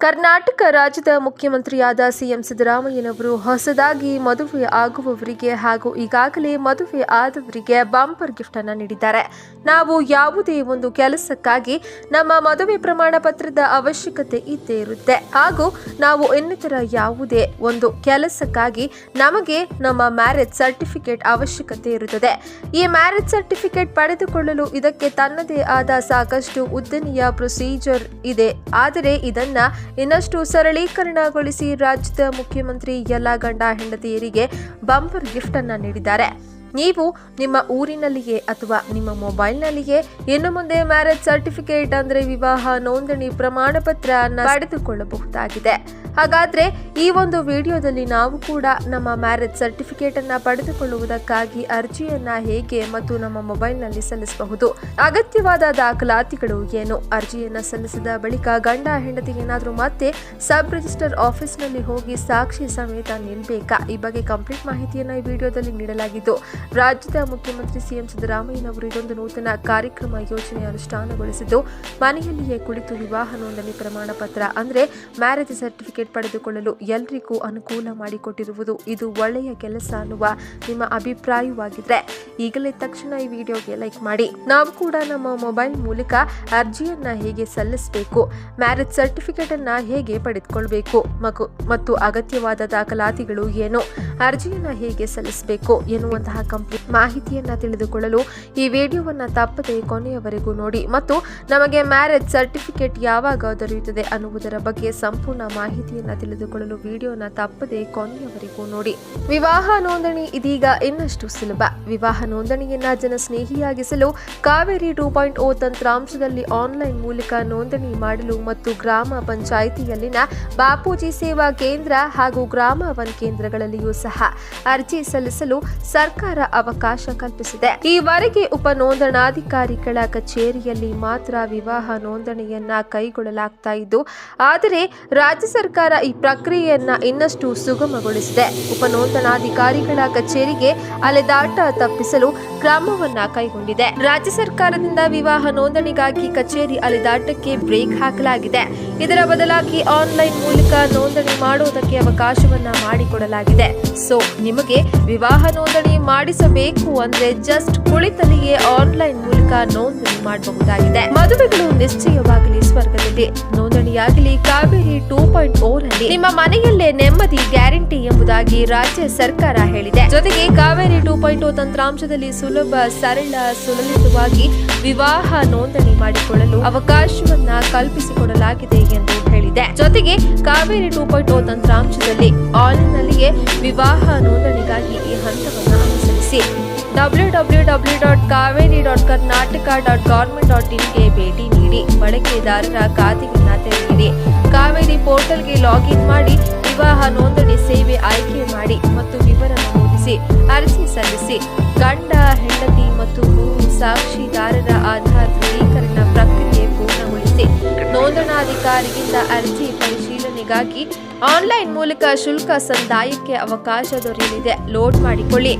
Karnataka ರಾಜ್ಯದ ಮುಖ್ಯಮಂತ್ರಿಯಾದ CM ಸಿದ್ದರಾಮಯ್ಯನವರು ಹೊಸದಾಗಿ ಮದುವೆ ಆಗುವವರಿಗೆ ಹಾಗೂ ಈಗಾಗಲೇ ಮದುವೆ ಆದವರಿಗೆ ಬಂಪರ್ ಗಿಫ್ಟ್ ಅನ್ನು ನೀಡಿದ್ದಾರೆ. ನಾವು ಯಾವುದೇ ಒಂದು ಕೆಲಸಕ್ಕಾಗಿ ನಮ್ಮ ಮದುವೆ ಪ್ರಮಾಣ ಪತ್ರದ ಅವಶ್ಯಕತೆ ಇದ್ದೇ ಇರುತ್ತೆ. ಹಾಗೂ ನಾವು ಇನ್ನಿತರ ಯಾವುದೇ ಒಂದು ಕೆಲಸಕ್ಕಾಗಿ ನಮಗೆ ನಮ್ಮ ಮ್ಯಾರೇಜ್ ಸರ್ಟಿಫಿಕೇಟ್ ಅವಶ್ಯಕತೆ ಇರುತ್ತದೆ. ಈ ಮ್ಯಾರೇಜ್ ಸರ್ಟಿಫಿಕೇಟ್ ಪಡೆದುಕೊಳ್ಳಲು ಇದಕ್ಕೆ ತನ್ನದೇ ಆದ ಸಾಕಷ್ಟು ಉದ್ದನೆಯ ಪ್ರೊಸೀಜರ್ ಇದೆ. ಆದರೆ ಇದನ್ನ ಇನ್ನಷ್ಟು ಸರಳೀಕರಣಗೊಳಿಸಿ ರಾಜ್ಯದ ಮುಖ್ಯಮಂತ್ರಿ ಎಲ್ಲ ಗಂಡ ಹೆಂಡತಿಯರಿಗೆ ಬಂಪರ್ ಗಿಫ್ಟ್ ಅನ್ನ ನೀಡಿದ್ದಾರೆ. ನೀವು ನಿಮ್ಮ ಊರಿನಲ್ಲಿಯೇ ಅಥವಾ ನಿಮ್ಮ ಮೊಬೈಲ್ನಲ್ಲಿಯೇ ಇನ್ನು ಮುಂದೆ ಮ್ಯಾರೇಜ್ ಸರ್ಟಿಫಿಕೇಟ್ ಅಂದರೆ ವಿವಾಹ ನೋಂದಣಿ ಪ್ರಮಾಣ ಪತ್ರ ಪಡೆದುಕೊಳ್ಳಬಹುದಾಗಿದೆ. ಹಾಗಾದ್ರೆ ಈ ಒಂದು ವಿಡಿಯೋದಲ್ಲಿ ನಾವು ಕೂಡ ನಮ್ಮ ಮ್ಯಾರೇಜ್ ಸರ್ಟಿಫಿಕೇಟ್ ಅನ್ನ ಪಡೆದುಕೊಳ್ಳುವುದಕ್ಕಾಗಿ ಅರ್ಜಿಯನ್ನು ಹೇಗೆ ಮತ್ತು ನಮ್ಮ ಮೊಬೈಲ್ನಲ್ಲಿ ಸಲ್ಲಿಸಬಹುದು? ಅಗತ್ಯವಾದ ದಾಖಲಾತಿಗಳು ಏನು? ಅರ್ಜಿಯನ್ನು ಸಲ್ಲಿಸಿದ ಬಳಿಕ ಗಂಡ ಹೆಂಡತಿ ಏನಾದರೂ ಮತ್ತೆ ಸಬ್ ರಿಜಿಸ್ಟರ್ ಆಫೀಸ್ನಲ್ಲಿ ಹೋಗಿ ಸಾಕ್ಷಿ ಸಮೇತ ನಿಲ್ಲಬೇಕಾ ಈ ಬಗ್ಗೆ ಕಂಪ್ಲೀಟ್ ಮಾಹಿತಿಯನ್ನು ಈ ವಿಡಿಯೋದಲ್ಲಿ ನೀಡಲಾಗಿದ್ದು, ರಾಜ್ಯದ ಮುಖ್ಯಮಂತ್ರಿ ಸಿಎಂ ಸಿದ್ದರಾಮಯ್ಯನವರು ಇದೊಂದು ನೂತನ ಕಾರ್ಯಕ್ರಮ ಯೋಜನೆ ಅನುಷ್ಠಾನಗೊಳಿಸಿದ್ದು, ಮನೆಯಲ್ಲಿಯೇ ಕುಳಿತು ವಿವಾಹ ನೋಂದಣಿ ಪ್ರಮಾಣ ಪತ್ರ ಅಂದ್ರೆ ಮ್ಯಾರೇಜ್ ಸರ್ಟಿಫಿಕೇಟ್ ಪಡೆದುಕೊಳ್ಳಲು ಎಲ್ರಿಗೂ ಅನುಕೂಲ ಮಾಡಿಕೊಟ್ಟಿರುವುದು ಇದು ಒಳ್ಳೆಯ ಕೆಲಸ ಅನ್ನುವ ನಿಮ್ಮ ಅಭಿಪ್ರಾಯವಾಗಿದೆ ಈಗಲೇ ತಕ್ಷಣ ಈ ವಿಡಿಯೋಗೆ ಲೈಕ್ ಮಾಡಿ. ನಾವು ಕೂಡ ನಮ್ಮ ಮೊಬೈಲ್ ಮೂಲಕ ಅರ್ಜಿಯನ್ನ ಹೇಗೆ ಸಲ್ಲಿಸಬೇಕು, ಮ್ಯಾರೇಜ್ ಸರ್ಟಿಫಿಕೇಟ್ ಅನ್ನ ಹೇಗೆ ಪಡೆದುಕೊಳ್ಬೇಕು ಮತ್ತು ಅಗತ್ಯವಾದ ದಾಖಲಾತಿಗಳು ಏನು, ಅರ್ಜಿಯನ್ನ ಹೇಗೆ ಸಲ್ಲಿಸಬೇಕು ಎನ್ನುವಂತಹ ಕಂಪ್ಲೀಟ್ ಮಾಹಿತಿಯನ್ನ ತಿಳಿದುಕೊಳ್ಳಲು ಈ ವಿಡಿಯೋವನ್ನು ತಪ್ಪದೆ ಕೊನೆಯವರೆಗೂ ನೋಡಿ ಮತ್ತು ನಮಗೆ ಮ್ಯಾರೇಜ್ ಸರ್ಟಿಫಿಕೇಟ್ ಯಾವಾಗ ದೊರೆಯುತ್ತದೆ ಅನ್ನುವುದರ ಬಗ್ಗೆ ಸಂಪೂರ್ಣ ಮಾಹಿತಿಯನ್ನ ತಿಳಿದುಕೊಳ್ಳಲು ವಿಡಿಯೋನ ತಪ್ಪದೆ ಕೊನೆಯವರೆಗೂ ನೋಡಿ. ವಿವಾಹ ನೋಂದಣಿ ಇದೀಗ ಇನ್ನಷ್ಟು ಸುಲಭ. ವಿವಾಹ ನೋಂದಣಿಯನ್ನ ಜನಸ್ನೇಹಿಯಾಗಿಸಲು ಕಾವೇರಿ ಟೂ ಪಾಯಿಂಟ್ ಓ ತಂತ್ರಾಂಶದಲ್ಲಿ ಆನ್ಲೈನ್ ಮೂಲಕ ನೋಂದಣಿ ಮಾಡಲು ಮತ್ತು ಗ್ರಾಮ ಪಂಚಾಯಿತಿಯಲ್ಲಿನ ಬಾಪೂಜಿ ಸೇವಾ ಕೇಂದ್ರ ಹಾಗೂ ಗ್ರಾಮ ವನ್ ಕೇಂದ್ರಗಳಲ್ಲಿಯೂ ಸಹ ಅರ್ಜಿ ಸಲ್ಲಿಸಲು ಸರ್ಕಾರ ಅವಕಾಶ ಕಲ್ಪಿಸಿದೆ. ಈವರೆಗೆ ಉಪ ನೋಂದಣಾಧಿಕಾರಿಗಳ ಕಚೇರಿಯಲ್ಲಿ ಮಾತ್ರ ವಿವಾಹ ನೋಂದಣಿಯನ್ನ ಕೈಗೊಳ್ಳಲಾಗ್ತಾ ಇದ್ದು, ಆದರೆ ರಾಜ್ಯ ಸರ್ಕಾರ ಈ ಪ್ರಕ್ರಿಯೆಯನ್ನ ಇನ್ನಷ್ಟು ಸುಗಮಗೊಳಿಸಿದೆ. ಉಪ ನೋಂದಣಾಧಿಕಾರಿಗಳ ಕಚೇರಿಗೆ ಅಲೆದಾಟ ತಪ್ಪಿಸಲು ಕ್ರಮವನ್ನ ಕೈಗೊಂಡಿದೆ. ರಾಜ್ಯ ಸರ್ಕಾರದಿಂದ ವಿವಾಹ ನೋಂದಣಿಗಾಗಿ ಕಚೇರಿ ಅಲೆದಾಟಕ್ಕೆ ಬ್ರೇಕ್ ಹಾಕಲಾಗಿದೆ. ಇದರ ಬದಲಾಗಿ ಆನ್ಲೈನ್ ಮೂಲಕ ನೋಂದಣಿ ಮಾಡುವುದಕ್ಕೆ ಅವಕಾಶವನ್ನ ಮಾಡಿಕೊಡಲಾಗಿದೆ. ಸೊ, ನಿಮಗೆ ವಿವಾಹ ನೋಂದಣಿ ಮಾಡಿಸಬೇಕು ಅಂದ್ರೆ ಜಸ್ಟ್ ಕುಳಿತಲ್ಲಿಯೇ ಆನ್ಲೈನ್ ಮೂಲಕ ನೋಂದಣಿ ಮಾಡಬಹುದಾಗಿದೆ. ಮದುವೆಗಳು ನಿಶ್ಚಯವಾಗಲಿ ಸ್ವರ್ಗದಲ್ಲಿ ನೋಂದಣಿಯಾಗಲಿ, ಕಾವೇರಿ ಟೂ ಪಾಯಿಂಟ್ನಲ್ಲಿ ನಿಮ್ಮ ಮನೆಯಲ್ಲೇ ನೆಮ್ಮದಿ ಗ್ಯಾರಂಟಿ ಎಂಬುದಾಗಿ ರಾಜ್ಯ ಸರ್ಕಾರ ಹೇಳಿದೆ. ಜೊತೆಗೆ ಕಾವೇರಿ ಟೂ ಪಾಯಿಂಟ್ ತಂತ್ರಾಂಶದಲ್ಲಿ ಸುಲಭ, ಸರಳ, ಸುಲಲಿತವಾಗಿ ವಿವಾಹ ನೋಂದಣಿ ಮಾಡಿಕೊಳ್ಳಲು ಅವಕಾಶವನ್ನ ಕಲ್ಪಿಸಿಕೊಡಲಾಗಿದೆ ಎಂದು ಹೇಳಿದೆ. ಜೊತೆಗೆ ಕಾವೇರಿ ಟೂ ಪಾಯಿಂಟ್ ತಂತ್ರಾಂಶದಲ್ಲಿ ಆನ್ಲೈನ್ನಲ್ಲಿಯೇ ವಿವಾಹ ನೋಂದಣಿಗಾಗಿ ಈ ಹಂತವನ್ನು ಅನುಸರಿಸಿ. W W W dot Kaveri dot Karnataka dot government dot ಇನ್ಗೆ ಭೇಟಿ ನೀಡಿ ಬಳಕೆದಾರರ ಖಾತೆಯನ್ನ ತೆರೆಯಿರಿ. ಕಾವೇರಿ ಪೋರ್ಟಲ್ಗೆ ಲಾಗಿನ್ ಮಾಡಿ ವಿವಾಹ ನೋಂದಣಿ ಸೇವೆ ಆಯ್ಕೆ ಮಾಡಿ ಮತ್ತು ವಿವರ ನಮೂದಿಸಿ ಅರ್ಜಿ ಸಲ್ಲಿಸಿ. ಗಂಡ, ಹೆಂಡತಿ ಮತ್ತು ಮೂರು ಸಾಕ್ಷಿದಾರರ ಆಧಾರ್ ದೃಢೀಕರಣ ಪ್ರಕ್ರಿಯೆ ಪೂರ್ಣಗೊಳಿಸಿ. ನೋಂದಣಾಧಿಕಾರಿಯಿಂದ ಅರ್ಜಿ ಪರಿಶೀಲನೆಗಾಗಿ ಆನ್ಲೈನ್ ಮೂಲಕ ಶುಲ್ಕ ಸಂದಾಯಕ್ಕೆ ಅವಕಾಶ ದೊರೆಯಲಿದೆ. ಲೋಡ್ ಮಾಡಿಕೊಳ್ಳಿ.